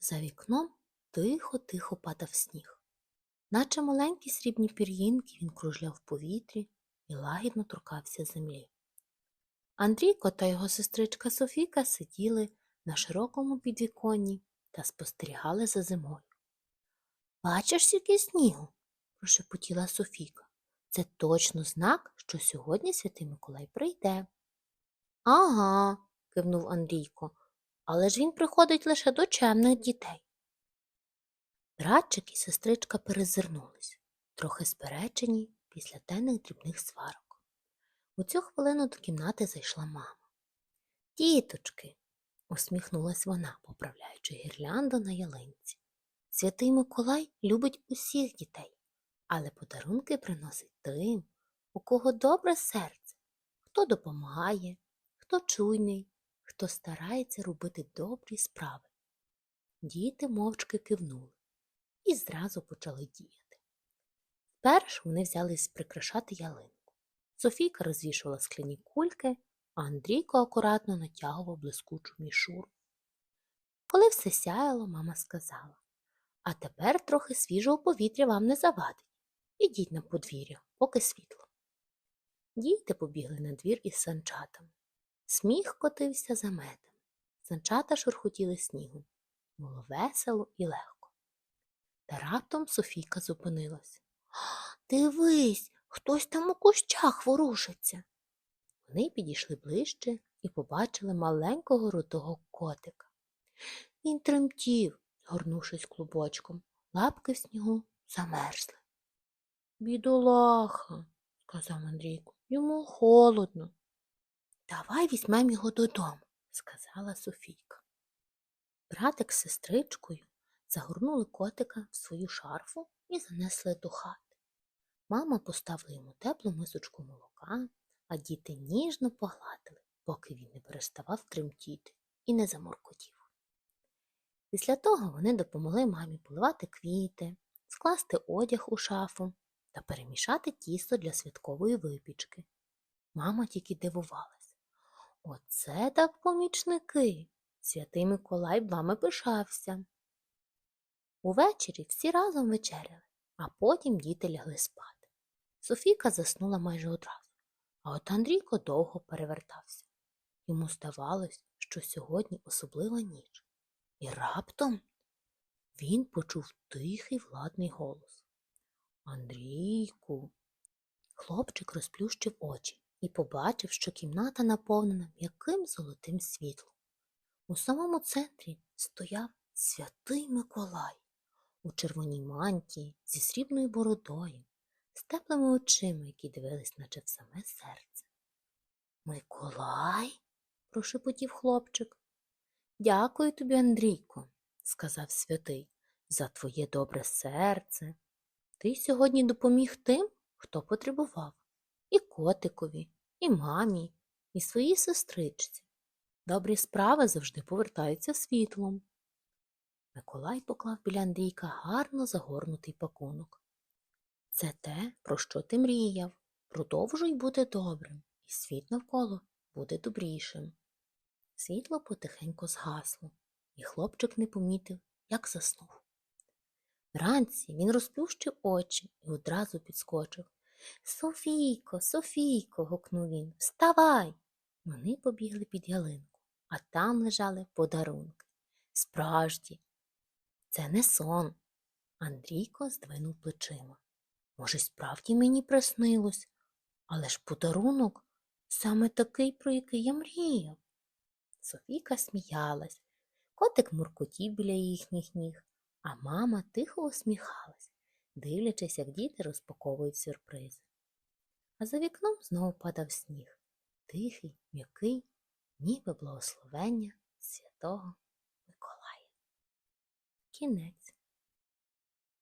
За вікном тихо-тихо падав сніг. Наче маленькі срібні пір'їнки він кружляв в повітрі і лагідно торкався землі. Андрійко та його сестричка Софіка сиділи на широкому підвіконні та спостерігали за зимою. Бачиш, скільки снігу? прошепотіла Софіка. Це точно знак, що сьогодні святий Миколай прийде. Ага, кивнув Андрійко, але ж він приходить лише до чемних дітей. Братчик і сестричка перезирнулись, трохи сперечені після денних дрібних сварок. У цю хвилину до кімнати зайшла мама. Діточки, усміхнулась вона, поправляючи гірлянду на ялинці. Святий Миколай любить усіх дітей, але подарунки приносить тим, у кого добре серце, хто допомагає, хто чуйний, хто старається робити добрі справи. Діти мовчки кивнули і зразу почали діяти. Спершу вони взялись прикрашати ялинку. Софійка розвішувала скляні кульки, а Андрійко акуратно натягував блискучу мішуру. Коли все сяяло, мама сказала А тепер трохи свіжого повітря вам не завадить. Ідіть на подвір'я, поки світло. Діти побігли на двір із санчатами. Сміх котився за медом. Санчата шурхотіли снігом. Було весело і легко. Та раптом Софійка зупинилась. Дивись, хтось там у кущах ворушиться. Вони підійшли ближче і побачили маленького рудого котика. Він тремтів, згорнувшись клубочком, лапки в снігу замерзли. Бідолаха, сказав Андрійко, йому холодно. Давай візьмемо його додому, сказала Софійка. Братик з сестричкою загорнули котика в свою шарфу і занесли до хати. Мама поставила йому теплу мисочку молока, а діти ніжно погладили, поки він не переставав тремтіти і не заморкотів. Після того вони допомогли мамі поливати квіти, скласти одяг у шафу та перемішати тісто для святкової випічки. Мама тільки дивувалась. Оце так помічники. Святий Миколай вами пишався. Увечері всі разом вечеряли, а потім діти лягли спати. Софійка заснула майже одразу, а от Андрійко довго перевертався. Йому здавалось, що сьогодні особлива ніч. І раптом він почув тихий владний голос. Андрійку. Хлопчик розплющив очі і побачив, що кімната наповнена м'яким золотим світлом. У самому центрі стояв святий Миколай у червоній мантії зі срібною бородою, з теплими очима, які дивились, наче в саме серце. Миколай? прошепотів хлопчик. Дякую тобі, Андрійко, сказав святий, за твоє добре серце. Ти сьогодні допоміг тим, хто потребував, і котикові, і мамі, і своїй сестричці. Добрі справи завжди повертаються світлом. Миколай поклав біля Андрійка гарно загорнутий пакунок. Це те, про що ти мріяв. Продовжуй бути добрим, і світ навколо буде добрішим. Світло потихеньку згасло, і хлопчик не помітив, як заснув. Вранці він розплющив очі і одразу підскочив. Софійко, Софійко, гукнув він, вставай. Вони побігли під ялинку, а там лежали подарунки. Справді, це не сон. Андрійко здвинув плечима. Може, справді мені приснилось, але ж подарунок саме такий, про який я мріяв. Софійка сміялась, котик муркотів біля їхніх ніг, а мама тихо усміхалась, дивлячись, як діти розпаковують сюрпризи. А за вікном знову падав сніг, тихий, м'який, ніби благословення святого Миколая. Кінець.